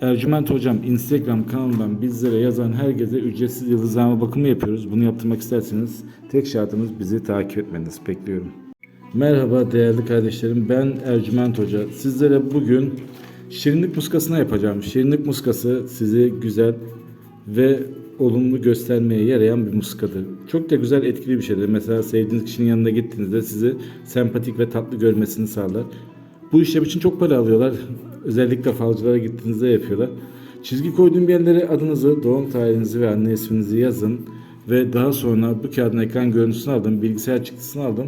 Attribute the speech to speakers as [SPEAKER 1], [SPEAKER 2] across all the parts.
[SPEAKER 1] Ercüment Hocam Instagram kanalından bizlere yazan herkese ücretsiz yıldızlama bakımı yapıyoruz. Bunu yaptırmak isterseniz tek şartımız bizi takip etmeniz. Bekliyorum. Merhaba değerli kardeşlerim. Ben Ercüment Hoca. Sizlere bugün şirinlik muskasına yapacağım. Şirinlik muskası sizi güzel ve olumlu göstermeye yarayan bir muskadır. Çok da güzel etkili bir şeydir. Mesela sevdiğiniz kişinin yanına gittiğinizde sizi sempatik ve tatlı görmesini sağlar. Bu işlem için çok para alıyorlar. Özellikle falcılara gittiğinizde yapıyorlar. Çizgi koyduğum yerlere adınızı, doğum tarihinizi ve anne isminizi yazın. Ve daha sonra bu kağıdın ekran görüntüsünü alın, bilgisayar çıktısını alın.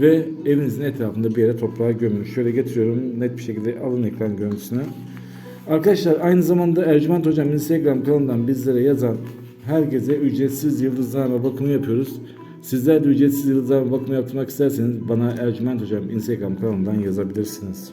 [SPEAKER 1] Ve evinizin etrafında bir yere toprağa gömün. Şöyle getiriyorum net bir şekilde alın ekran görüntüsünü. Arkadaşlar aynı zamanda Ercüment Hocam Instagram kanalından bizlere yazan herkese ücretsiz yıldızlarla bakımı yapıyoruz. Sizler de ücretsiz yıldızlarla bakımı yaptırmak isterseniz bana Ercüment Hocam Instagram kanalından yazabilirsiniz.